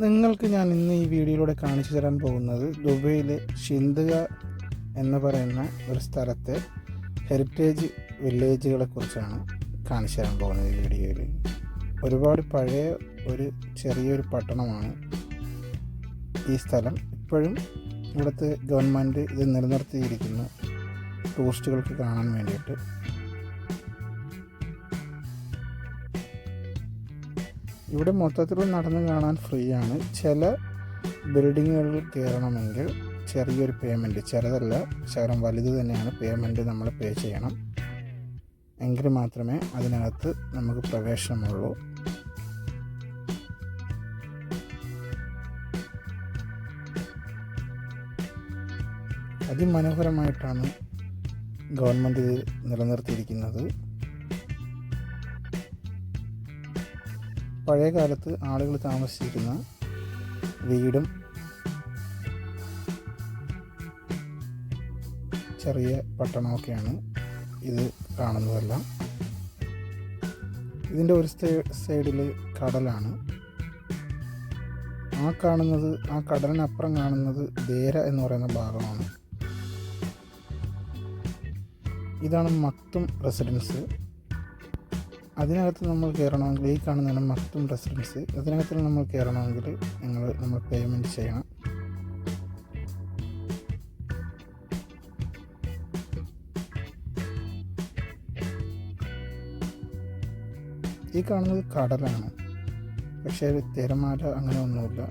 നിങ്ങൾക്ക് ഞാൻ ഇന്ന് ഈ വീഡിയോയിലൂടെ കാണിച്ചു തരാൻ പോകുന്നത് ദുബൈയിലെ ഷിന്ദുക എന്ന് പറയുന്ന ഒരു സ്ഥലത്തെ ഹെറിറ്റേജ് വില്ലേജുകളെ കുറിച്ചാണ് കാണിച്ചു തരാൻ പോകുന്നത് ഈ വീഡിയോയിൽ. ഒരുപാട് പഴയ ഒരു ചെറിയൊരു പട്ടണമാണ് ഈ സ്ഥലം. ഇപ്പോഴും ഇവിടുത്തെ ഗവൺമെന്റ് ഇത് നിലനിർത്തിയിരിക്കുന്നു ടൂറിസ്റ്റുകൾക്ക് കാണാൻ വേണ്ടിയിട്ട്. ഇവിടെ മൊത്തത്തിൽ നടന്ന് കാണാൻ ഫ്രീ ആണ്. ചില ബിൽഡിങ്ങുകളിൽ കയറണമെങ്കിൽ ചെറിയൊരു പേയ്മെന്റ് ചെറുതല്ല ശകലം വലുത് തന്നെയാണ് പേയ്മെന്റ് നമ്മൾ പേ ചെയ്യണം. എങ്കിൽ മാത്രമേ അതിനകത്ത് നമുക്ക് പ്രവേശനമുള്ളൂ. അതിമനോഹരമായിട്ടാണ് ഗവൺമെന്റ് ഇത് നിലനിർത്തിയിരിക്കുന്നത്. പഴയ കാലത്ത് ആളുകൾ താമസിച്ചിരുന്ന വീടും ചെറിയ പട്ടണമൊക്കെയാണ് ഇത് കാണുന്നതെല്ലാം. ഇതിന്റെ ഒരു സൈഡിൽ കടലാണ്. ആ കാണുന്നത് ആ കടലിനപ്പുറം കാണുന്നത് ദേര എന്ന് പറയുന്ന ഭാഗമാണ്. ഇതാണ് മത്തും റെസിഡൻസ്. അതിനകത്ത് നമ്മൾ കയറണമെങ്കിൽ ഈ കാണുന്നതാണ് മക്തും റെസിഡൻസ് അതിനകത്ത് നമ്മൾ കയറണമെങ്കിൽ നിങ്ങൾ നമ്മൾ പേയ്മെന്റ് ചെയ്യണം. ഈ കാണുന്നത് കടലാണ്. പക്ഷേ തിരമാല അങ്ങനെ ഒന്നുമില്ല.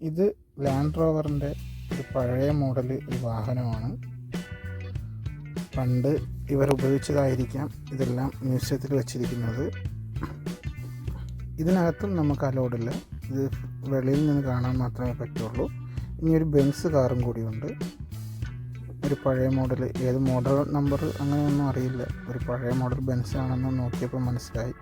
ഇത് ലാൻഡ് റോവറിന്റെ ഒരു പഴയ മോഡൽ ഒരു വാഹനമാണ്. പണ്ട് ഇവർ ഉപയോഗിച്ചതായിരിക്കാം ഇതെല്ലാം മ്യൂസിയത്തിൽ വെച്ചിരിക്കുന്നത്. ഇതിനകത്തും നമുക്ക് അലോഡില്ല ഇത് വെളിയിൽ നിന്ന് കാണാൻ മാത്രമേ പറ്റുള്ളൂ. ഇനി ഒരു ബെൻസ് കാറും കൂടിയുണ്ട്. ഒരു പഴയ മോഡൽ ഏത് മോഡൽ നമ്പർ അങ്ങനെയൊന്നും അറിയില്ല. ഒരു പഴയ മോഡൽ ബെൻസ് ആണെന്ന് നോക്കിയപ്പോൾ മനസ്സിലായി.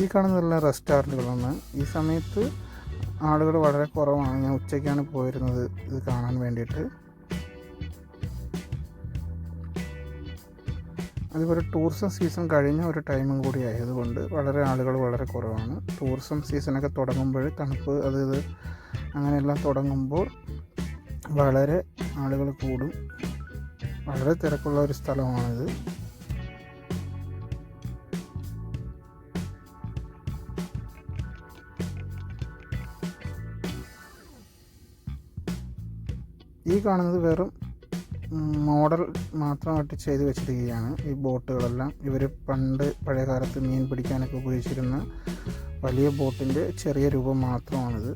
ഈ കാണുന്നതെല്ലാം റെസ്റ്റോറന്റുകളാണ്. ഈ സമയത്ത് ആളുകൾ വളരെ കുറവാണ്. ഞാൻ ഉച്ചയ്ക്കാണ് പോയിരുന്നത് ഇത് കാണാൻ വേണ്ടിയിട്ട്. അതുപോലെ ടൂറിസം സീസൺ കഴിഞ്ഞ ഒരു ടൈമും കൂടി ആയതുകൊണ്ട് വളരെ ആളുകൾ വളരെ കുറവാണ്. ടൂറിസം സീസണൊക്കെ തുടങ്ങുമ്പോൾ തണുപ്പ് അത് ഇത് അങ്ങനെയെല്ലാം തുടങ്ങുമ്പോൾ വളരെ ആളുകൾ കൂടും. വളരെ തിരക്കുള്ള ഒരു സ്ഥലമാണിത്. ഈ കാണുന്നത് വെറും മോഡൽ മാത്രമായിട്ട് ചെയ്ത് വെച്ചിരിക്കുകയാണ്. ഈ ബോട്ടുകളെല്ലാം ഇവർ പണ്ട് പഴയ കാലത്ത് മീൻ പിടിക്കാനൊക്കെ ഉപയോഗിച്ചിരുന്ന വലിയ ബോട്ടിന്റെ ചെറിയ രൂപം മാത്രമാണിത്.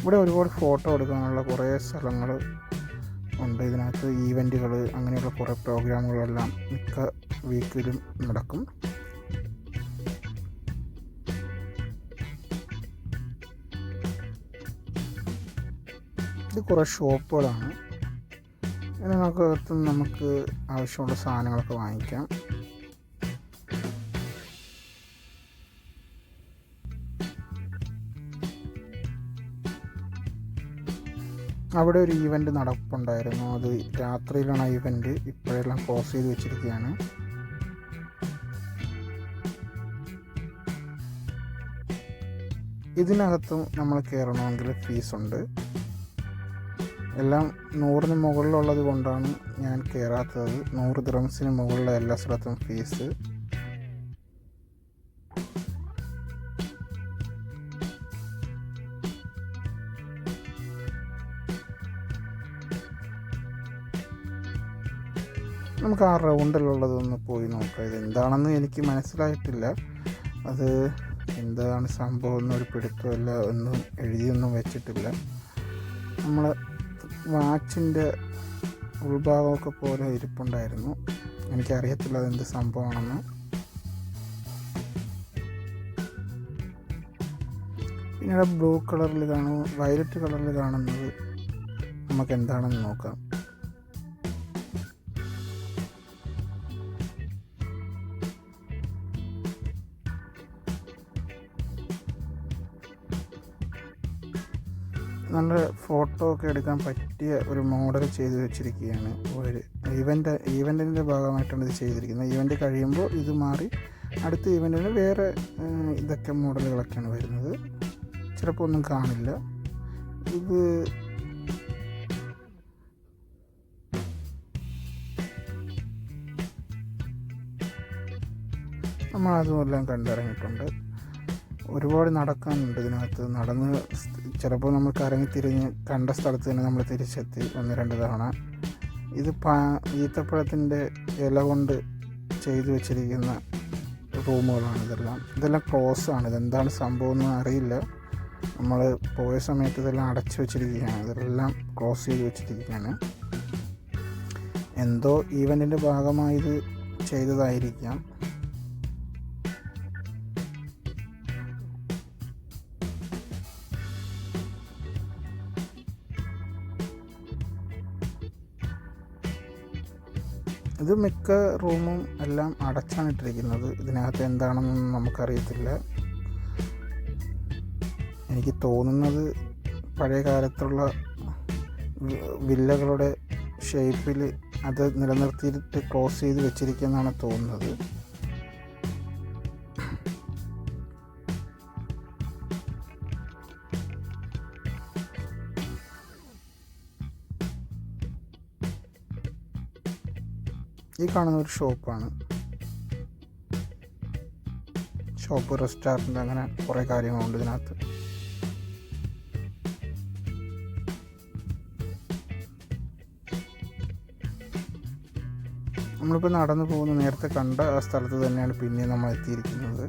ഇവിടെ ഒരുപാട് ഫോട്ടോ എടുക്കാനുള്ള കുറേ സ്ഥലങ്ങൾ ഉണ്ട്. ഇതിനകത്ത് ഈവന്റുകൾ അങ്ങനെയുള്ള കുറേ പ്രോഗ്രാമുകളെല്ലാം മിക്ക വീക്കിലും നടക്കും. ഇത് കുറേ ഷോപ്പുകളാണ്. ഇതിനകത്ത് നമുക്ക് ആവശ്യമുള്ള സാധനങ്ങളൊക്കെ വാങ്ങിക്കാം. അവിടെ ഒരു ഈവന്റ് നടപ്പുണ്ടായിരുന്നു. അത് രാത്രിയിലാണ് ആ ഈവന്റ് ഇപ്പോഴെല്ലാം ക്ലോസ് ചെയ്ത് വെച്ചിരിക്കുകയാണ്. ഇതിനകത്തും നമ്മൾ കയറണമെങ്കിൽ ഫീസുണ്ട് എല്ലാം നൂറിന് മുകളിലുള്ളത് കൊണ്ടാണ് ഞാൻ കയറാത്തത് നൂറ് ദ്രംസിന് മുകളിലെ എല്ലാ സ്ഥലത്തും ഫീസ് നമുക്ക് ആ റൗണ്ടിലുള്ളതൊന്ന് പോയി നോക്കാം. ഇത് എന്താണെന്ന് എനിക്ക് മനസ്സിലായിട്ടില്ല. അത് എന്താണ് സംഭവം എന്നൊരു പിടുത്തമല്ല ഒന്നും എഴുതിയൊന്നും വെച്ചിട്ടില്ല. നമ്മൾ വാച്ചിന്റെ ഉൾഭാഗമൊക്കെ പോലെ ഇരിപ്പുണ്ടായിരുന്നു. എനിക്കറിയത്തില്ല അതെന്ത് സംഭവമാണെന്ന്. പിന്നീട് ബ്ലൂ കളറിൽ കാണുന്നു വയലറ്റ് കളറിൽ കാണുന്നത് നമുക്ക് എന്താണെന്ന് നോക്കാം. നല്ല ഫോട്ടോ ഒക്കെ എടുക്കാൻ പറ്റിയ ഒരു മോഡൽ ചെയ്തു വെച്ചിരിക്കുകയാണ് ഒരു ഈവന്റ് ഈവന്റിന്റെ ഭാഗമായിട്ടാണ് ഇത് ചെയ്തിരിക്കുന്നത്. ഈവന്റ് കഴിയുമ്പോൾ ഇത് മാറി അടുത്ത ഈവന്റിന് വേറെ ഇതൊക്കെ മോഡലുകളൊക്കെയാണ് വരുന്നത്. ചിലപ്പോൾ ഒന്നും കാണില്ല. ഇത് നമ്മൾ അതുമെല്ലാം കണ്ടിറങ്ങിയിട്ടുണ്ട്. ഒരുപാട് നടക്കാനുണ്ട് ഇതിനകത്ത്. നടന്ന് ചിലപ്പോൾ നമ്മൾ കറങ്ങി തിരിഞ്ഞ് കണ്ട സ്ഥലത്ത് തന്നെ നമ്മൾ തിരിച്ചെത്തി ഒന്ന് രണ്ട് തവണ. ഇത് പാ ഈത്തപ്പഴത്തിന്റെ ഇല കൊണ്ട് ചെയ്തു വെച്ചിരിക്കുന്ന റൂമുകളാണ് ഇതെല്ലാം. ഇതെല്ലാം ക്ലോസ് ആണ്. ഇതെന്താണ് സംഭവം എന്ന് അറിയില്ല. നമ്മൾ പോയ സമയത്ത് ഇതെല്ലാം അടച്ചു വെച്ചിരിക്കുകയാണ്. ഇതെല്ലാം ക്ലോസ് ചെയ്ത് വെച്ചിരിക്കുകയാണ്. എന്തോ ഈവന്റിന്റെ ഭാഗമായി ഇത് ചെയ്തതായിരിക്കാം. ഇത് മിക്ക റൂമും എല്ലാം അടച്ചാണ് ഇട്ടിരിക്കുന്നത്. ഇതിനകത്ത് എന്താണെന്നൊന്നും നമുക്കറിയത്തില്ല. എനിക്ക് തോന്നുന്നത് പഴയ കാലത്തുള്ള വില്ലകളുടെ ഷേപ്പിൽ അത് നിലനിർത്തിയിട്ട് ക്ലോസ് ചെയ്ത് വെച്ചിരിക്കുന്നതാണ് തോന്നുന്നത്. ഈ കാണുന്ന ഒരു ഷോപ്പാണ്. ഷോപ്പ് റെസ്റ്റോറന്റ് അങ്ങനെ കുറേ കാര്യങ്ങളുണ്ട് ഇതിനകത്ത്. നമ്മളിപ്പോൾ നടന്നു പോകുന്ന നേരത്തെ കണ്ട ആ സ്ഥലത്ത് തന്നെയാണ് പിന്നെ നമ്മൾ എത്തിയിരിക്കുന്നത്.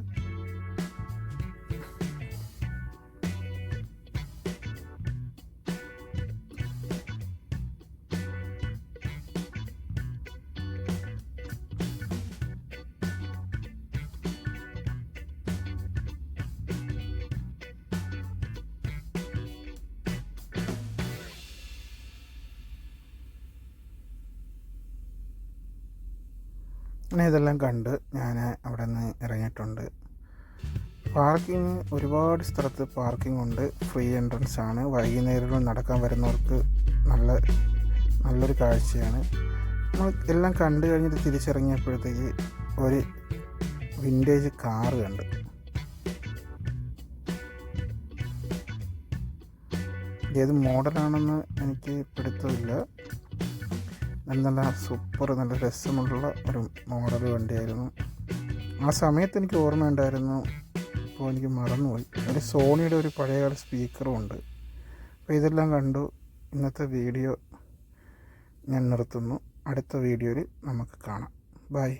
അങ്ങനെ ഇതെല്ലാം കണ്ട് ഞാൻ അവിടെ നിന്ന് ഇറങ്ങിയിട്ടുണ്ട്. പാർക്കിംഗ് ഒരുപാട് സ്ഥലത്ത് പാർക്കിംഗ് ഉണ്ട്. ഫ്രീ എൻട്രൻസ് ആണ്. വൈകുന്നേരങ്ങളിൽ നടക്കാൻ വരുന്നവർക്ക് നല്ല നല്ലൊരു കാഴ്ചയാണ്. നമ്മൾ എല്ലാം കണ്ടു കഴിഞ്ഞിട്ട് തിരിച്ചിറങ്ങിയപ്പോഴത്തേക്ക് ഒരു വിന്റേജ് കാറ് കണ്ട്. ഏത് മോഡലാണെന്ന് എനിക്ക് പിടുത്തമില്ല. നല്ല നല്ല സൂപ്പർ നല്ല രസമുള്ള ഒരു മോഡൽ വണ്ടിയായിരുന്നു. ആ സമയത്ത് എനിക്ക് ഓർമ്മയുണ്ടായിരുന്നു ഇപ്പോൾ എനിക്ക് മറന്നുപോയി. ഒരു സോണിയുടെ ഒരു പഴയകാല സ്പീക്കറും ഉണ്ട്. അപ്പോൾ ഇതെല്ലാം കണ്ടു. ഇന്നത്തെ വീഡിയോ ഞാൻ നിർത്തുന്നു. അടുത്ത വീഡിയോയിൽ നമുക്ക് കാണാം. ബൈ